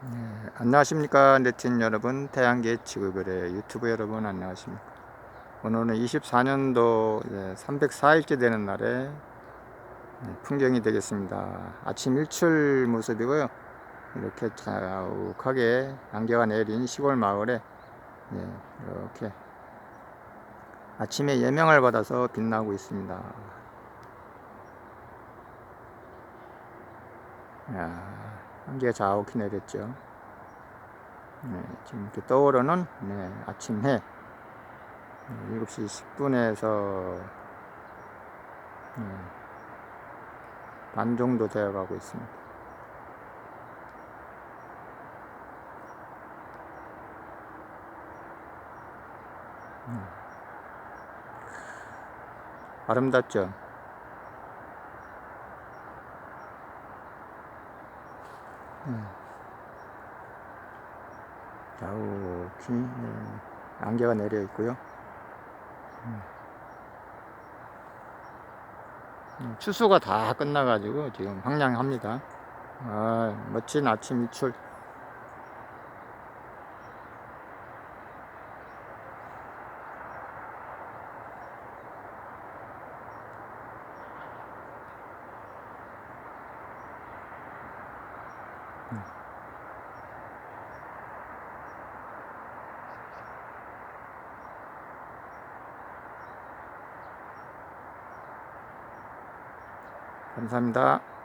네, 안녕하십니까 네티즌 여러분. 태양계 지구별의 유튜브 여러분 안녕하십니까. 오늘은 24년도 304일째 되는 날에 네, 풍경이 되겠습니다. 아침 일출 모습이고요. 이렇게 자욱하게 안개가 내린 시골 마을에 네, 이렇게 아침에 예명을 받아서 빛나고 있습니다. 야, 안개가 자욱히 내렸죠. 네, 지금 이렇게 떠오르는 네, 아침 해 네, 7시 10분에서 네, 반 정도 되어 가고 있습니다. 네. 아름답죠? 자욱히 네, 안개가 내려 있고요. 음. 음, 추수가 다 끝나가지고 지금 황량합니다. 아, 멋진 아침 일출. 감사합니다.